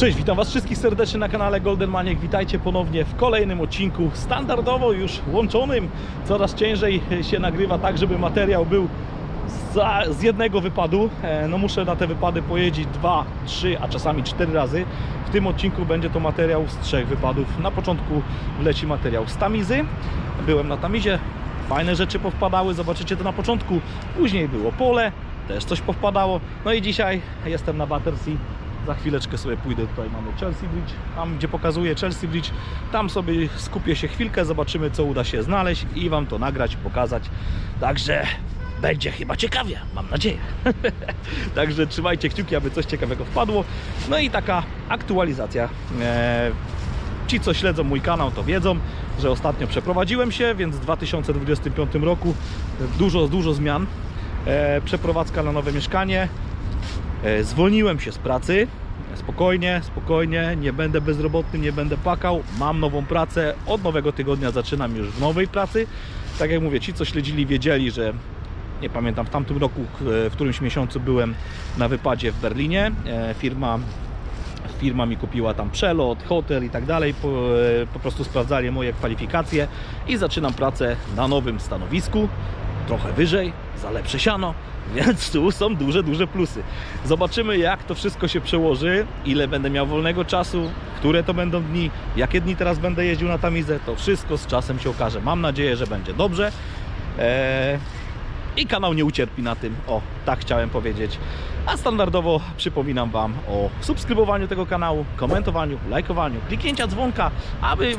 Cześć, witam Was wszystkich serdecznie na kanale Golden Maniek. Witajcie ponownie w kolejnym odcinku, standardowo już łączonym. Coraz ciężej się nagrywa tak, żeby materiał był za, z jednego wypadu. E, No muszę na te wypady pojeździć dwa, trzy, a czasami cztery razy. W tym odcinku będzie to materiał z trzech wypadów. Na początku leci materiał z Tamizy. Byłem na Tamizie, fajne rzeczy powpadały, zobaczycie to na początku. Później było pole, też coś powpadało. No i dzisiaj jestem na Battersea. Za chwileczkę sobie pójdę, tutaj mamy Chelsea Bridge, tam gdzie pokazuję Chelsea Bridge, tam sobie skupię się chwilkę, zobaczymy co uda się znaleźć i Wam to nagrać, pokazać. Także będzie chyba ciekawie, mam nadzieję. Także trzymajcie kciuki, aby coś ciekawego wpadło. No i taka aktualizacja. Eee, Ci, co śledzą mój kanał, to wiedzą, że ostatnio przeprowadziłem się, więc w 2025 roku dużo, dużo zmian. E, przeprowadzka na nowe mieszkanie. E, zwolniłem się z pracy. Spokojnie, spokojnie, nie będę bezrobotny, nie będę płakał. Mam nową pracę. Od nowego tygodnia zaczynam już w nowej pracy. Tak jak mówię, ci, co śledzili, wiedzieli, że nie pamiętam, w tamtym roku, w którymś miesiącu byłem na wypadzie w Berlinie. E, Firma firma mi kupiła tam przelot, hotel i tak dalej. Po, e, po prostu sprawdzali moje kwalifikacje i zaczynam pracę na nowym stanowisku, trochę wyżej, za lepsze siano, więc tu są duże, duże plusy. Zobaczymy, jak to wszystko się przełoży, ile będę miał wolnego czasu, które to będą dni, jakie dni teraz będę jeździł na Tamizę, to wszystko z czasem się okaże. Mam nadzieję, że będzie dobrze. Eee, i kanał nie ucierpi na tym. O, tak chciałem powiedzieć. A standardowo przypominam Wam o subskrybowaniu tego kanału, komentowaniu, lajkowaniu, kliknięcia dzwonka, aby,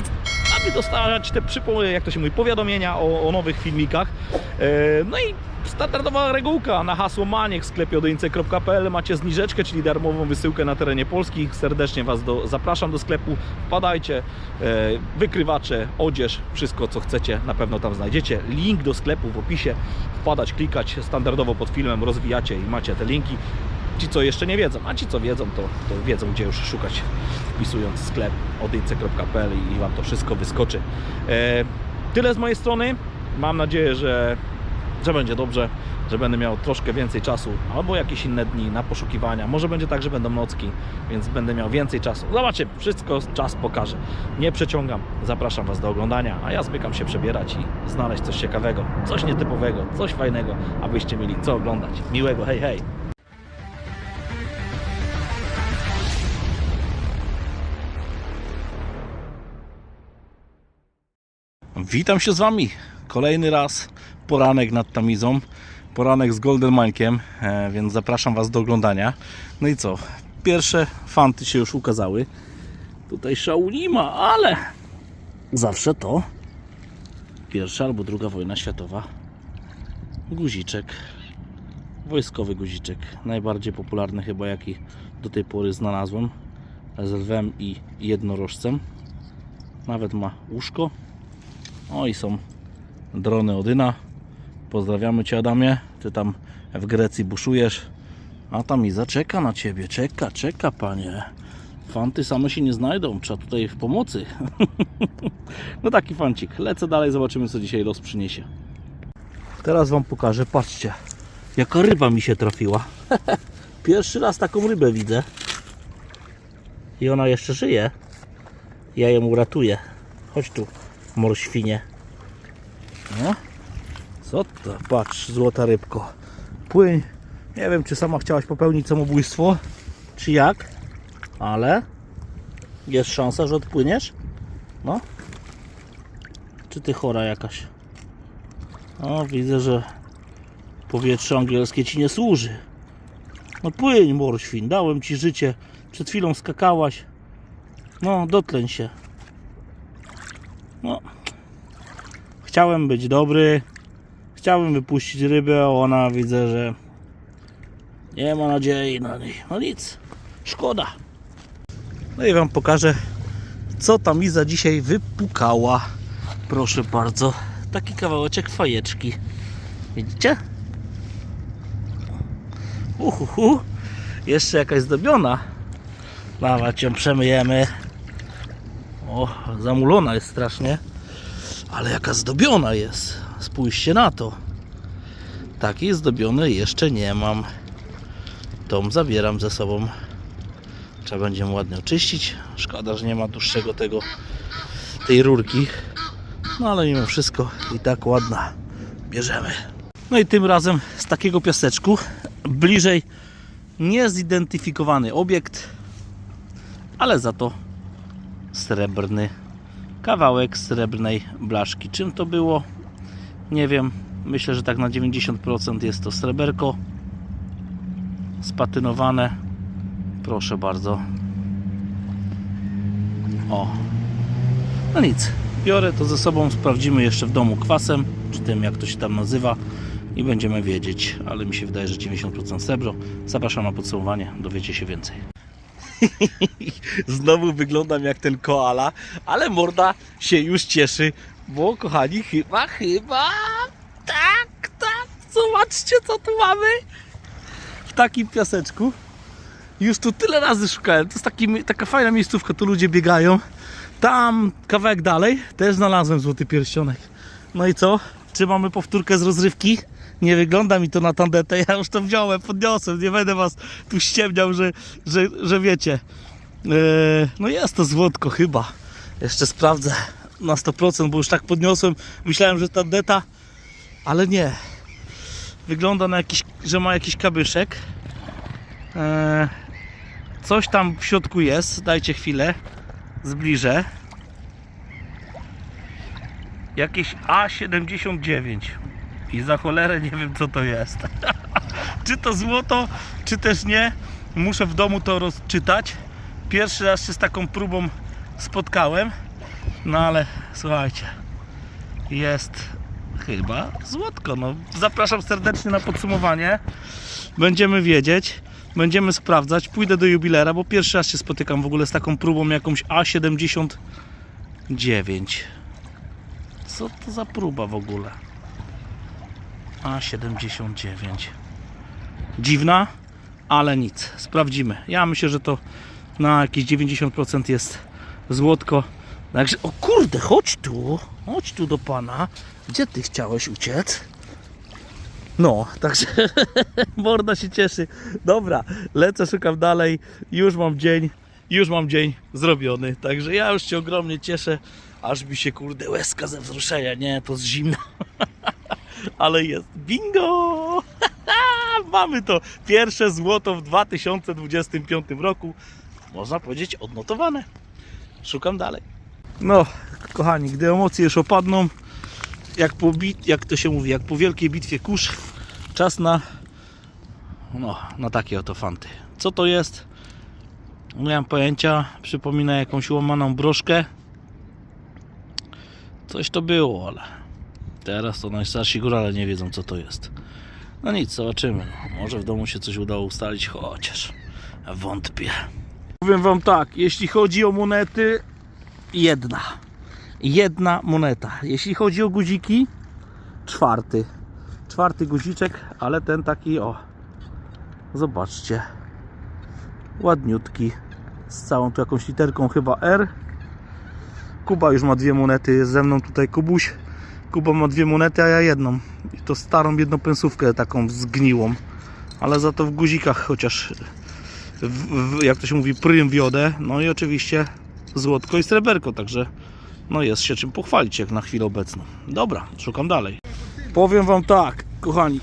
aby dostawać te przypo- jak to się mówi, powiadomienia o, o nowych filmikach. E, no i standardowa regułka na hasło Maniek w sklepie macie zniżeczkę, czyli darmową wysyłkę na terenie Polski. Serdecznie Was do, zapraszam do sklepu. Wpadajcie, e, wykrywacze, odzież, wszystko co chcecie na pewno tam znajdziecie. Link do sklepu w opisie. Wpadać, klikać standardowo pod filmem, rozwijacie i macie te linki. Ci co jeszcze nie wiedzą, a ci co wiedzą to, to wiedzą gdzie już szukać wpisując sklep odyńce.pl i Wam to wszystko wyskoczy. E, tyle z mojej strony. Mam nadzieję, że że będzie dobrze, że będę miał troszkę więcej czasu, albo jakieś inne dni na poszukiwania. Może będzie tak, że będą nocki, więc będę miał więcej czasu. Zobaczymy, wszystko czas pokaże. Nie przeciągam, zapraszam Was do oglądania, a ja zmykam się przebierać i znaleźć coś ciekawego, coś nietypowego, coś fajnego, abyście mieli co oglądać. Miłego, hej, hej! Witam się z Wami. Kolejny raz poranek nad Tamizą. Poranek z Golden Mankiem, e, więc zapraszam Was do oglądania. No i co? Pierwsze fanty się już ukazały. Tutaj szału nie ma, ale zawsze to pierwsza albo druga wojna światowa. Guziczek. Wojskowy guziczek. Najbardziej popularny chyba jaki do tej pory znalazłem. Z lwem i jednorożcem. Nawet ma łóżko. O i są drony Odyna. Pozdrawiamy Cię Adamie. Ty tam w Grecji buszujesz. A tam Iza czeka na Ciebie. Czeka, czeka Panie. Fanty same się nie znajdą. Trzeba tutaj w pomocy. no taki fancik. Lecę dalej, zobaczymy co dzisiaj los przyniesie. Teraz Wam pokażę. Patrzcie. Jaka ryba mi się trafiła. Pierwszy raz taką rybę widzę. I ona jeszcze żyje. Ja ją uratuję. Chodź tu, morświnie. No. Co to? Patrz, złota rybko. Płyń. Nie wiem, czy sama chciałaś popełnić samobójstwo, czy jak, ale jest szansa, że odpłyniesz. No. Czy ty chora jakaś? O, widzę, że powietrze angielskie ci nie służy. No płyń, morświn, dałem ci życie. Przed chwilą skakałaś. No, dotleń się. No. Chciałem być dobry. Chciałem wypuścić rybę, a ona widzę, że nie ma nadziei na niej. No nic. Szkoda. No i wam pokażę, co ta miza dzisiaj wypukała. Proszę bardzo. Taki kawałeczek fajeczki. Widzicie? Uhuhu. Jeszcze jakaś zdobiona. Dawać ją przemyjemy. O, zamulona jest strasznie. Ale jaka zdobiona jest. Spójrzcie na to. Takiej zdobionej jeszcze nie mam. Tą zabieram ze sobą. Trzeba będzie ją ładnie oczyścić. Szkoda, że nie ma dłuższego tego tej rurki. No ale mimo wszystko i tak ładna. Bierzemy. No i tym razem z takiego piaseczku bliżej niezidentyfikowany obiekt, ale za to srebrny kawałek srebrnej blaszki. Czym to było? Nie wiem. Myślę, że tak na 90% jest to sreberko spatynowane. Proszę bardzo. O. No nic. Biorę to ze sobą, sprawdzimy jeszcze w domu kwasem, czy tym jak to się tam nazywa i będziemy wiedzieć, ale mi się wydaje, że 90% srebro. Zapraszam na podsumowanie, dowiecie się więcej. Znowu wyglądam jak ten koala, ale morda się już cieszy, bo kochani, chyba, chyba, tak, tak, zobaczcie co tu mamy w takim piaseczku. Już tu tyle razy szukałem, to jest taki, taka fajna miejscówka, tu ludzie biegają. Tam kawałek dalej też znalazłem złoty pierścionek. No i co? Czy mamy powtórkę z rozrywki? Nie wygląda mi to na tandetę, ja już to wziąłem, podniosłem, nie będę was tu ściemniał, że, że, że wiecie. Eee, no jest to złotko chyba. Jeszcze sprawdzę na 100%, bo już tak podniosłem. Myślałem, że tandeta, ale nie. Wygląda na jakiś, że ma jakiś kabyszek. Eee, coś tam w środku jest, dajcie chwilę. Zbliżę. Jakieś A79. I za cholerę nie wiem co to jest. czy to złoto, czy też nie. Muszę w domu to rozczytać. Pierwszy raz się z taką próbą spotkałem. No ale słuchajcie. Jest chyba złotko. No, zapraszam serdecznie na podsumowanie. Będziemy wiedzieć. Będziemy sprawdzać. Pójdę do jubilera, bo pierwszy raz się spotykam w ogóle z taką próbą jakąś A79. Co to za próba w ogóle? A79. Dziwna, ale nic. Sprawdzimy. Ja myślę, że to na jakieś 90% jest złotko. Także, o kurde, chodź tu. Chodź tu do pana. Gdzie ty chciałeś uciec? No, także morda się cieszy. Dobra, lecę, szukam dalej. Już mam dzień, już mam dzień zrobiony. Także ja już się ogromnie cieszę, aż mi się kurde łezka ze wzruszenia. Nie, to z zimna. Ale jest bingo! Mamy to pierwsze złoto w 2025 roku. Można powiedzieć odnotowane. Szukam dalej. No, kochani, gdy emocje już opadną, jak, po bit, jak to się mówi, jak po wielkiej bitwie kurz, czas na no, na takie oto fanty. Co to jest? Nie mam pojęcia. Przypomina jakąś łamaną broszkę. Coś to było, ale teraz to najstarsi górale nie wiedzą co to jest. No nic, zobaczymy. Może w domu się coś udało ustalić, chociaż wątpię. Powiem wam tak, jeśli chodzi o monety, jedna. Jedna moneta. Jeśli chodzi o guziki, czwarty. Czwarty guziczek, ale ten taki o. Zobaczcie. Ładniutki. Z całą tu jakąś literką chyba R. Kuba już ma dwie monety, jest ze mną tutaj Kubuś. Kuba ma dwie monety, a ja jedną. I to starą jedną pensówkę taką zgniłą. Ale za to w guzikach chociaż w, w, jak to się mówi prym wiodę. No i oczywiście złotko i sreberko, także no jest się czym pochwalić jak na chwilę obecną. Dobra, szukam dalej. Powiem wam tak, kochani.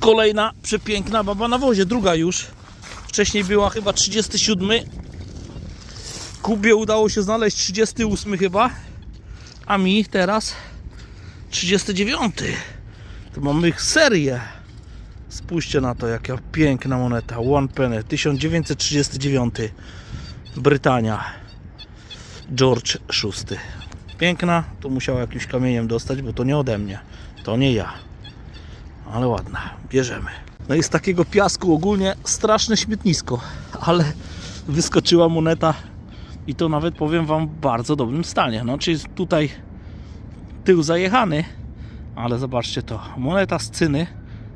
Kolejna przepiękna baba na wozie, druga już. Wcześniej była chyba 37. Kubie udało się znaleźć 38 chyba. A mi teraz 39. To mamy serię. Spójrzcie na to, jaka piękna moneta. One penny 1939. Brytania. George VI. Piękna, tu musiała jakimś kamieniem dostać, bo to nie ode mnie. To nie ja. Ale ładna, bierzemy. No i z takiego piasku ogólnie straszne śmietnisko, ale wyskoczyła moneta i to nawet powiem Wam w bardzo dobrym stanie. No, czyli tutaj tył zajechany, ale zobaczcie to. Moneta z cyny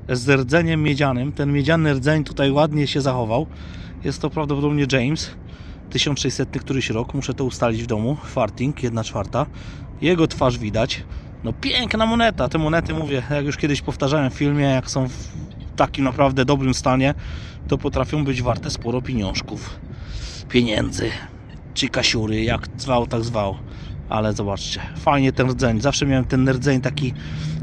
z rdzeniem miedzianym. Ten miedziany rdzeń tutaj ładnie się zachował. Jest to prawdopodobnie James. 1600 któryś rok, muszę to ustalić w domu. Farting, 1 czwarta. Jego twarz widać. No piękna moneta. Te monety, mówię, jak już kiedyś powtarzałem w filmie, jak są w takim naprawdę dobrym stanie, to potrafią być warte sporo pieniążków. pieniędzy, czy kasiury, jak zwał, tak zwał. Ale zobaczcie, fajnie ten rdzeń. Zawsze miałem ten rdzeń taki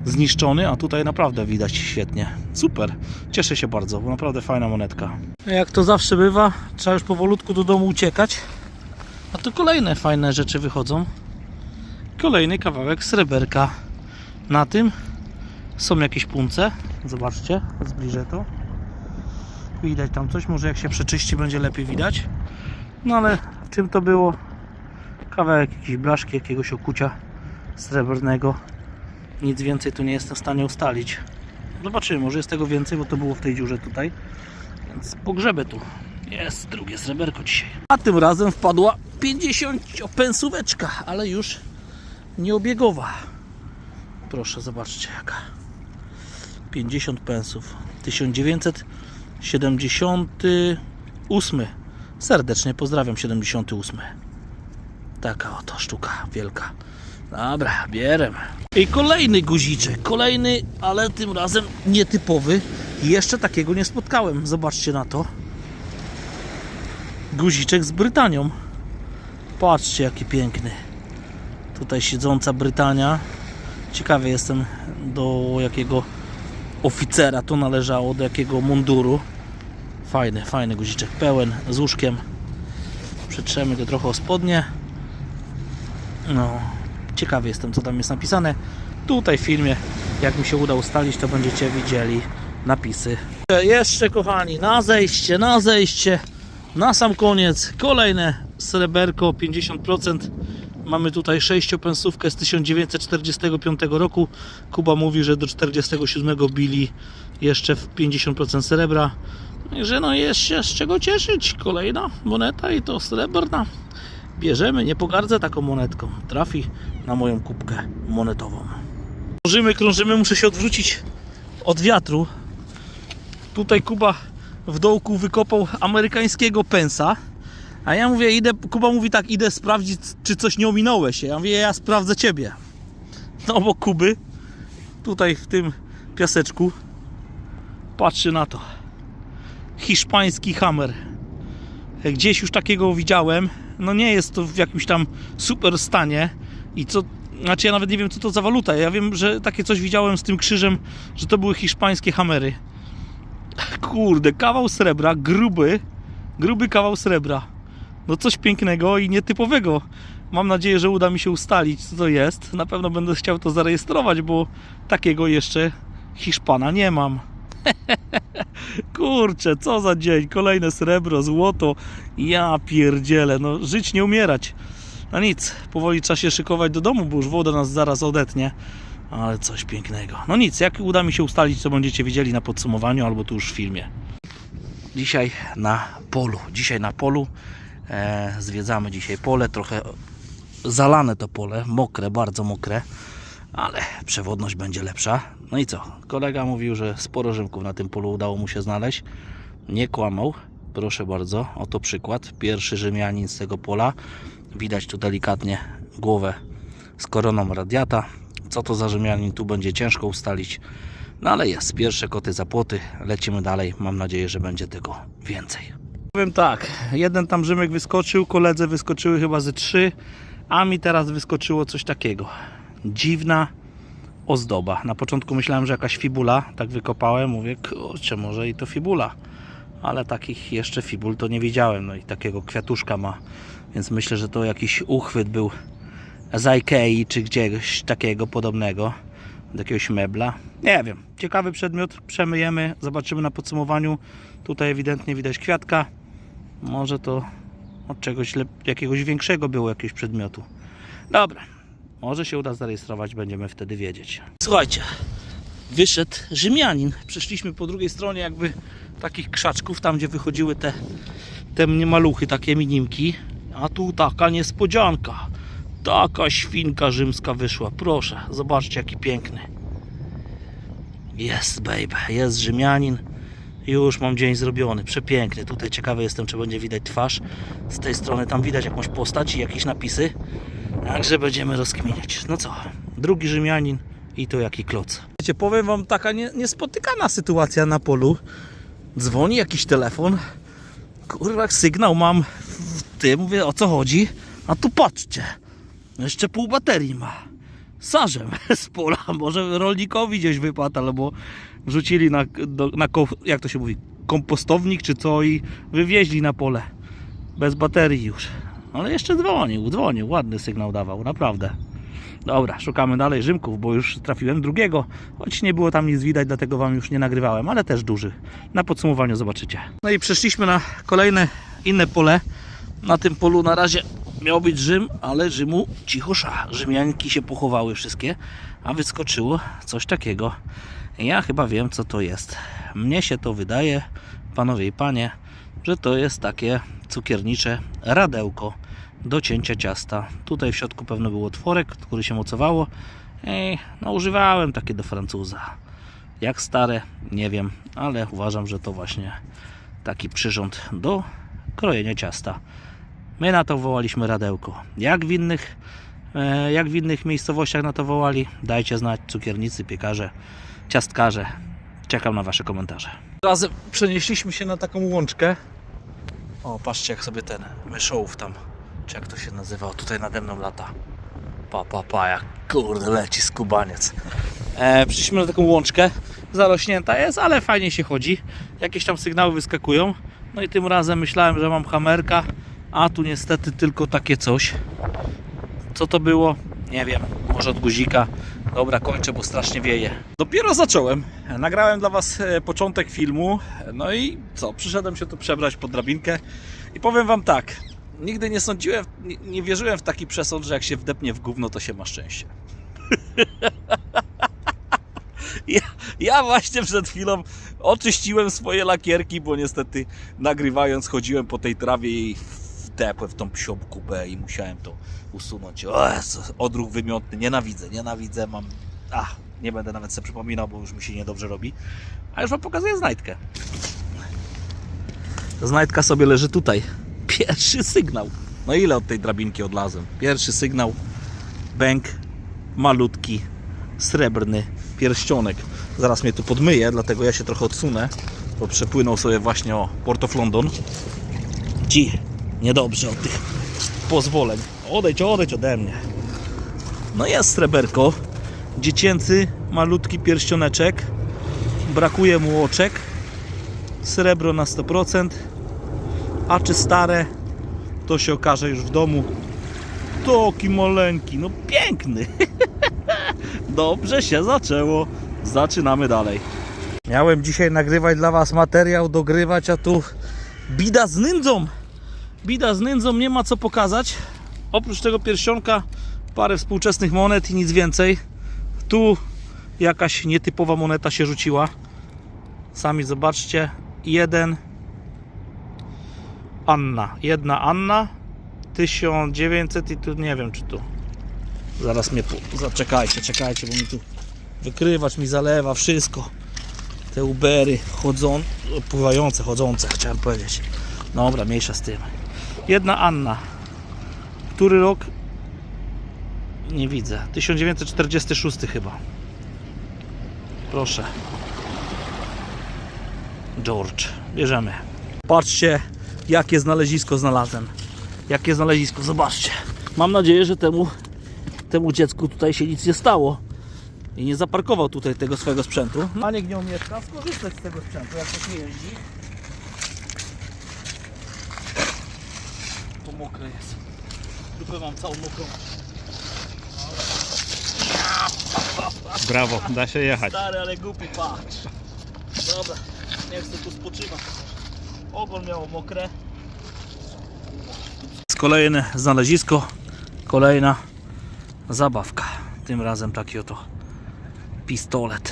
zniszczony, a tutaj naprawdę widać świetnie. Super, cieszę się bardzo, bo naprawdę fajna monetka. Jak to zawsze bywa, trzeba już powolutku do domu uciekać. A tu kolejne fajne rzeczy wychodzą. Kolejny kawałek sreberka. Na tym są jakieś punce. Zobaczcie, zbliżę to. Widać tam coś, może jak się przeczyści będzie lepiej widać. No ale czym to było? Kawałek jakiejś blaszki, jakiegoś okucia srebrnego. Nic więcej tu nie jestem w stanie ustalić. Zobaczymy, może jest tego więcej, bo to było w tej dziurze tutaj. Więc pogrzebę tu. Jest drugie sreberko dzisiaj. A tym razem wpadła 50 pensóweczka, ale już nieobiegowa. Proszę, zobaczcie jaka. 50 pensów. 1978. Serdecznie pozdrawiam 78. Taka oto sztuka wielka. Dobra, bierem. I kolejny guziczek. Kolejny, ale tym razem nietypowy. Jeszcze takiego nie spotkałem. Zobaczcie na to. Guziczek z Brytanią. Patrzcie jaki piękny. Tutaj siedząca Brytania. Ciekawy jestem do jakiego oficera to należało, do jakiego munduru. Fajny, fajny guziczek pełen z łóżkiem. Przetrzemy go trochę o spodnie. No, ciekawy jestem co tam jest napisane. Tutaj w filmie, jak mi się uda ustalić, to będziecie widzieli napisy. Jeszcze kochani, na zejście, na zejście, na sam koniec kolejne sreberko 50%. Mamy tutaj sześciopensówkę z 1945 roku. Kuba mówi, że do 47 bili jeszcze w 50% srebra. Także no jest się z czego cieszyć. Kolejna moneta i to srebrna. Bierzemy, nie pogardzę taką monetką. Trafi na moją kubkę monetową. Krążymy, krążymy, muszę się odwrócić od wiatru. Tutaj Kuba w dołku wykopał amerykańskiego pensa. A ja mówię, idę, Kuba mówi tak, idę sprawdzić, czy coś nie ominąłeś się. Ja mówię, ja sprawdzę ciebie. No obok Kuby, tutaj w tym piaseczku, patrzy na to. Hiszpański hammer. Gdzieś już takiego widziałem. No nie jest to w jakimś tam super stanie. I co, znaczy ja nawet nie wiem co to za waluta. Ja wiem, że takie coś widziałem z tym krzyżem, że to były hiszpańskie hamery. Kurde, kawał srebra, gruby, gruby kawał srebra. No coś pięknego i nietypowego. Mam nadzieję, że uda mi się ustalić, co to jest. Na pewno będę chciał to zarejestrować, bo takiego jeszcze Hiszpana nie mam. Kurczę, co za dzień. Kolejne srebro, złoto. Ja pierdzielę. No, żyć nie umierać. No nic, powoli trzeba się szykować do domu, bo już woda nas zaraz odetnie. Ale coś pięknego. No nic, jak uda mi się ustalić, to będziecie widzieli na podsumowaniu albo tu już w filmie. Dzisiaj na polu. Dzisiaj na polu. E, zwiedzamy dzisiaj pole. Trochę zalane to pole, mokre, bardzo mokre, ale przewodność będzie lepsza. No i co? Kolega mówił, że sporo rzymków na tym polu udało mu się znaleźć. Nie kłamał. Proszę bardzo, oto przykład. Pierwszy Rzymianin z tego pola. Widać tu delikatnie głowę z koroną radiata. Co to za Rzymianin? Tu będzie ciężko ustalić. No ale jest. Pierwsze koty za płoty. Lecimy dalej. Mam nadzieję, że będzie tego więcej. Powiem tak, jeden tam Rzymek wyskoczył, koledze wyskoczyły chyba ze trzy, a mi teraz wyskoczyło coś takiego. Dziwna ozdoba. Na początku myślałem, że jakaś fibula, tak wykopałem, mówię, kurczę, może i to fibula. Ale takich jeszcze fibul to nie widziałem, no i takiego kwiatuszka ma, więc myślę, że to jakiś uchwyt był z Ikei czy gdzieś takiego podobnego, do jakiegoś mebla. Nie wiem, ciekawy przedmiot, przemyjemy, zobaczymy na podsumowaniu. Tutaj ewidentnie widać kwiatka. Może to od czegoś jakiegoś większego było jakiegoś przedmiotu. Dobra, może się uda zarejestrować, będziemy wtedy wiedzieć. Słuchajcie, wyszedł Rzymianin. Przeszliśmy po drugiej stronie jakby takich krzaczków, tam gdzie wychodziły te, te maluchy, takie minimki. A tu taka niespodzianka. Taka świnka rzymska wyszła. Proszę, zobaczcie jaki piękny. Jest, baby, jest Rzymianin. Już mam dzień zrobiony, przepiękny. Tutaj ciekawy jestem, czy będzie widać twarz. Z tej strony tam widać jakąś postać i jakieś napisy. Także będziemy rozkminiać. No co, drugi Rzymianin i to jaki kloc. Wiecie, powiem wam, taka nie, niespotykana sytuacja na polu. Dzwoni jakiś telefon. Kurwa, sygnał mam w ty, mówię, o co chodzi? A tu patrzcie, jeszcze pół baterii ma. Sarzem z pola, może rolnikowi gdzieś wypadł, albo wrzucili na, do, na jak to się mówi, kompostownik czy co i wywieźli na pole. Bez baterii już. Ale jeszcze dzwonił, dzwonił, ładny sygnał dawał, naprawdę. Dobra, szukamy dalej Rzymków, bo już trafiłem drugiego, choć nie było tam nic widać, dlatego Wam już nie nagrywałem, ale też duży. Na podsumowaniu zobaczycie. No i przeszliśmy na kolejne inne pole. Na tym polu na razie miał być Rzym, ale Rzymu cichosza. Rzymianki się pochowały wszystkie, a wyskoczyło coś takiego. Ja chyba wiem, co to jest. Mnie się to wydaje, panowie i panie, że to jest takie cukiernicze radełko do cięcia ciasta. Tutaj w środku pewno był otworek, który się mocowało. I no, używałem takie do Francuza. Jak stare, nie wiem, ale uważam, że to właśnie taki przyrząd do krojenia ciasta. My na to wołaliśmy radełko. Jak w innych, e, jak w innych miejscowościach na to wołali, dajcie znać cukiernicy, piekarze, ciastkarze. Czekam na Wasze komentarze. Razem przenieśliśmy się na taką łączkę. O, patrzcie jak sobie ten myszołów tam, czy jak to się nazywa, tutaj nade mną lata. Pa, pa, pa, jak kurde leci skubaniec. E, przyszliśmy na taką łączkę, zarośnięta jest, ale fajnie się chodzi. Jakieś tam sygnały wyskakują. No i tym razem myślałem, że mam hamerka, a tu niestety tylko takie coś. Co to było? Nie wiem, może od guzika. Dobra, kończę, bo strasznie wieje. Dopiero zacząłem. Nagrałem dla Was e, początek filmu. No i co? Przyszedłem się tu przebrać pod drabinkę. I powiem Wam tak. Nigdy nie sądziłem, nie, wierzyłem w taki przesąd, że jak się wdepnie w gówno, to się ma szczęście. Ja, ja właśnie przed chwilą oczyściłem swoje lakierki, bo niestety nagrywając chodziłem po tej trawie i wdepłem w tą psią i musiałem to usunąć. O Jezu, odruch wymiotny, nienawidzę, nienawidzę, mam... Ach, nie będę nawet sobie przypominał, bo już mi się niedobrze robi. A już Wam pokazuję znajdkę. Znajdka sobie leży tutaj. Pierwszy sygnał. No ile od tej drabinki odlazłem? Pierwszy sygnał. Bęk malutki, srebrny pierścionek. Zaraz mnie tu podmyje, dlatego ja się trochę odsunę, bo przepłynął sobie właśnie o Port of London. Ci, niedobrze od tych pozwoleń. Odejdź, odejdź ode mnie. No jest sreberko. Dziecięcy, malutki pierścioneczek. Brakuje mu oczek. Srebro na 100%. A czy stare, to się okaże już w domu. Taki maleńki, no piękny. Dobrze się zaczęło. Zaczynamy dalej. Miałem dzisiaj nagrywać dla Was materiał, dogrywać, a tu bida z nędzą. Bida z nędzą, nie ma co pokazać. Oprócz tego pierścionka parę współczesnych monet i nic więcej. Tu jakaś nietypowa moneta się rzuciła. Sami zobaczcie. Jeden Anna. Jedna Anna. 1900 i tu nie wiem czy tu. Zaraz mnie tu. Zaczekajcie, czekajcie, bo mi tu wykrywacz mi zalewa wszystko. Te Ubery chodzą, pływające, chodzące, chciałem powiedzieć. Dobra, mniejsza z tym. Jedna Anna. Który rok? Nie widzę. 1946 chyba. Proszę. George. Bierzemy. Patrzcie, jakie znalezisko znalazłem. Jakie znalezisko, zobaczcie. Mam nadzieję, że temu, temu dziecku tutaj się nic nie stało. I nie zaparkował tutaj tego swojego sprzętu. Maniek nie umieszka skorzystać z tego sprzętu, jak to się jeździ. To mokre jest. Dupę mam całą mokrą. Brawo, da się jechać. Stary, ale głupi, patrz. Dobra, nie chcę tu spoczywać. Ogon miało mokre. Kolejne znalezisko, kolejna zabawka. Tym razem taki oto pistolet,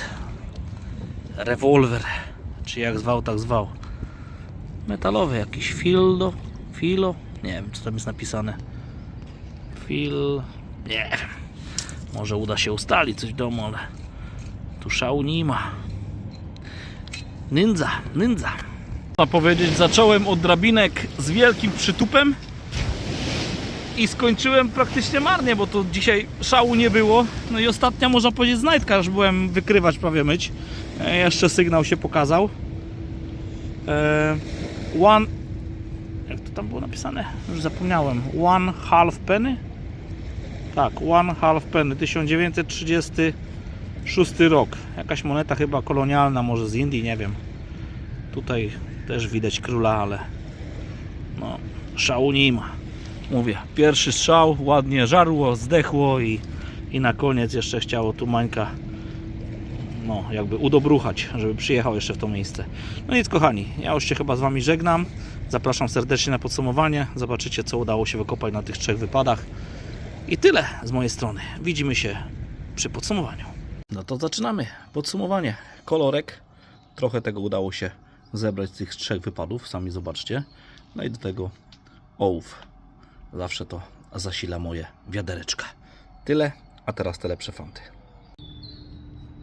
rewolwer, czy jak zwał, tak zwał. Metalowy jakiś, fildo, filo, nie wiem co tam jest napisane. Fil, nie wiem. Może uda się ustalić coś w domu, ale tu szału nie ma. Nędza, nędza. Można powiedzieć, zacząłem od drabinek z wielkim przytupem i skończyłem praktycznie marnie, bo to dzisiaj szału nie było. No i ostatnia, można powiedzieć, znajdka, już byłem wykrywać, prawie myć. E, jeszcze sygnał się pokazał. E, one Jak to tam było napisane? Już zapomniałem. One half penny? Tak, one half penny. 1936 rok. Jakaś moneta chyba kolonialna, może z Indii, nie wiem. Tutaj też widać króla, ale no, szału nie ma. Mówię, pierwszy strzał, ładnie żarło, zdechło i, i na koniec jeszcze chciało tu Mańka no, jakby udobruchać, żeby przyjechał jeszcze w to miejsce. No nic kochani, ja już się chyba z Wami żegnam. Zapraszam serdecznie na podsumowanie. Zobaczycie, co udało się wykopać na tych trzech wypadach. I tyle z mojej strony. Widzimy się przy podsumowaniu. No to zaczynamy. Podsumowanie. Kolorek. Trochę tego udało się zebrać z tych trzech wypadów. Sami zobaczcie. No i do tego ołów. Zawsze to zasila moje wiadereczka. Tyle, a teraz te lepsze fanty.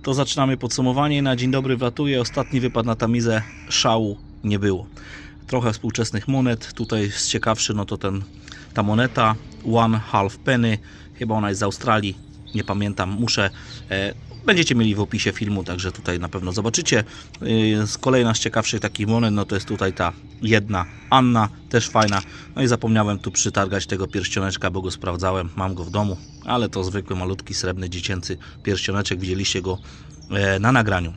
To zaczynamy podsumowanie. Na dzień dobry wlatuje. Ostatni wypad na tamizę szału nie było. Trochę współczesnych monet. Tutaj z ciekawszy, no to ten, ta moneta One Half Penny. Chyba ona jest z Australii. Nie pamiętam. Muszę. E, będziecie mieli w opisie filmu, także tutaj na pewno zobaczycie. Kolejna z ciekawszych takich monet, no to jest tutaj ta jedna Anna, też fajna. No i zapomniałem tu przytargać tego pierścioneczka, bo go sprawdzałem. Mam go w domu, ale to zwykły, malutki, srebrny, dziecięcy pierścioneczek. Widzieliście go e, na nagraniu.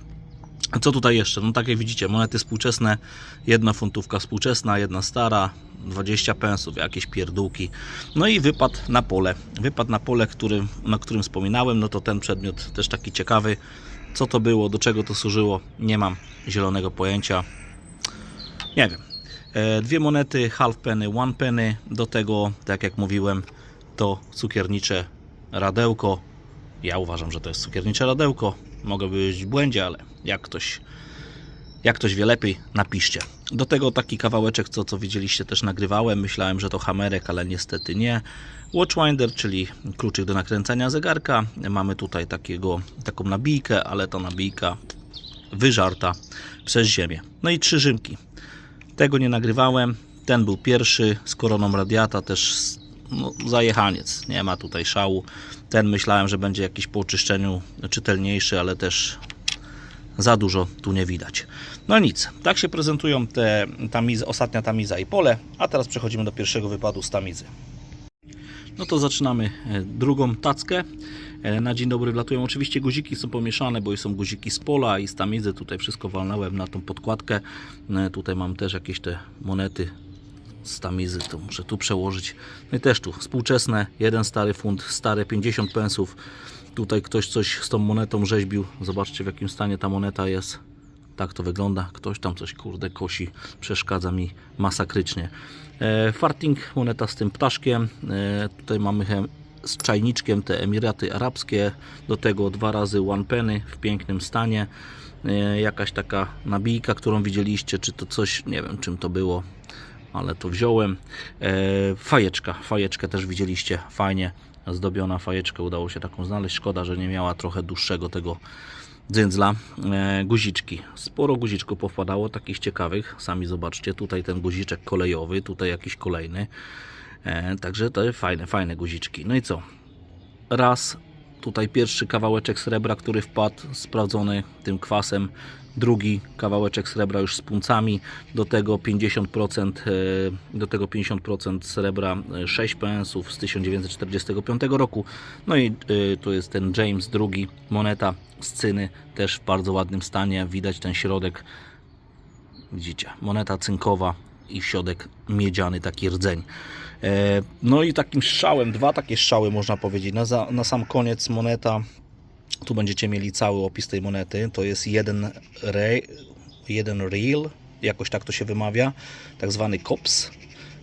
Co tutaj jeszcze? No tak jak widzicie, monety współczesne, jedna funtówka współczesna, jedna stara, 20 pensów, jakieś pierdółki. No i wypad na pole. Wypad na pole, który, na którym wspominałem, no to ten przedmiot też taki ciekawy. Co to było, do czego to służyło, nie mam zielonego pojęcia. Nie wiem. E, Dwie monety, half penny, one penny. Do tego, tak jak mówiłem, to cukiernicze radełko. Ja uważam, że to jest cukiernicze radełko. Mogę być w błędzie, ale jak ktoś, jak ktoś wie lepiej, napiszcie. Do tego taki kawałeczek, co, co widzieliście, też nagrywałem. Myślałem, że to hamerek, ale niestety nie. Watchwinder, czyli kluczyk do nakręcania zegarka. Mamy tutaj takiego, taką nabijkę, ale ta nabijka wyżarta przez ziemię. No i trzy rzymki. Tego nie nagrywałem. Ten był pierwszy z koroną radiata, też no, zajechaniec. Nie ma tutaj szału. Ten myślałem, że będzie jakiś po oczyszczeniu czytelniejszy, ale też za dużo tu nie widać. No nic, tak się prezentują te tamizy, ostatnia tamiza i pole, a teraz przechodzimy do pierwszego wypadu z tamizy. No to zaczynamy e, drugą tackę. E, Na dzień dobry wlatują oczywiście guziki, są pomieszane, bo są guziki z pola i z tamizy. Tutaj wszystko walnąłem na tą podkładkę. E, Tutaj mam też jakieś te monety z tamizy, to muszę tu przełożyć. No i też tu współczesne, jeden stary funt, stare 50 pensów. Tutaj ktoś coś z tą monetą rzeźbił. Zobaczcie w jakim stanie ta moneta jest. Tak to wygląda. Ktoś tam coś kurde kosi. Przeszkadza mi masakrycznie. E, farting, moneta z tym ptaszkiem. E, tutaj mamy z czajniczkiem te Emiraty Arabskie. Do tego dwa razy one penny w pięknym stanie. E, jakaś taka nabijka, którą widzieliście. Czy to coś, nie wiem czym to było ale to wziąłem. E, fajeczka, fajeczkę też widzieliście, fajnie zdobiona fajeczka, udało się taką znaleźć. Szkoda, że nie miała trochę dłuższego tego dzyndzla. E, guziczki, sporo guziczków powpadało, takich ciekawych, sami zobaczcie, tutaj ten guziczek kolejowy, tutaj jakiś kolejny. E, także to fajne, fajne guziczki. No i co? Raz, tutaj pierwszy kawałeczek srebra, który wpadł, sprawdzony tym kwasem. Drugi kawałeczek srebra już z puncami, do tego 50%, e, do tego 50% srebra e, 6 pensów z 1945 roku. No i e, tu jest ten James II, moneta z cyny, też w bardzo ładnym stanie. Widać ten środek, widzicie, moneta cynkowa i środek miedziany, taki rdzeń. E, No i takim strzałem, dwa takie strzały można powiedzieć. Na, za, na sam koniec moneta, tu będziecie mieli cały opis tej monety. To jest jeden, re, jeden real, jakoś tak to się wymawia, tak zwany kops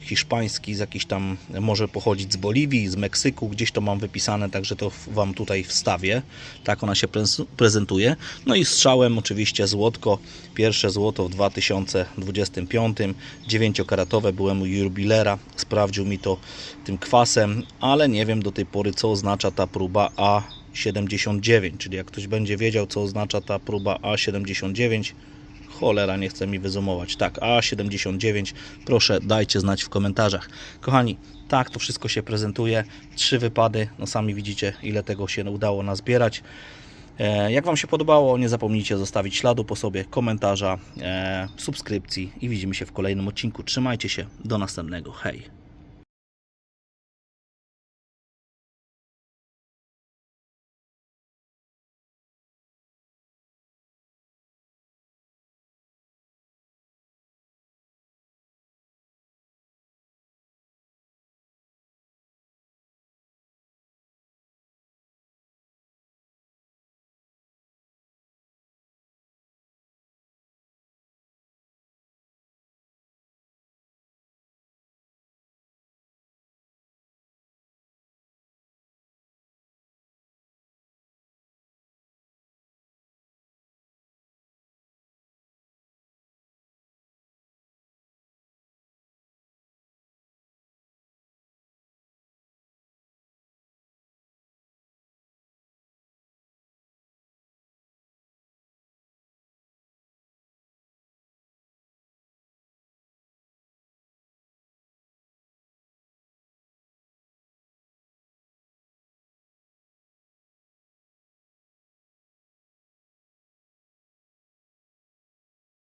hiszpański, z jakiś tam, może pochodzić z Boliwii, z Meksyku, gdzieś to mam wypisane, także to Wam tutaj wstawię. Tak ona się prez- prezentuje. No i strzałem oczywiście złotko, pierwsze złoto w 2025, 9-karatowe, byłem u jubilera, sprawdził mi to tym kwasem, ale nie wiem do tej pory co oznacza ta próba A79, czyli jak ktoś będzie wiedział co oznacza ta próba A79, Cholera, nie chce mi wyzumować. Tak, A79, proszę dajcie znać w komentarzach. Kochani, tak to wszystko się prezentuje. Trzy wypady, no sami widzicie ile tego się udało nazbierać. E, Jak Wam się podobało, nie zapomnijcie zostawić śladu po sobie, komentarza, e, subskrypcji i widzimy się w kolejnym odcinku. Trzymajcie się, do następnego. Hej!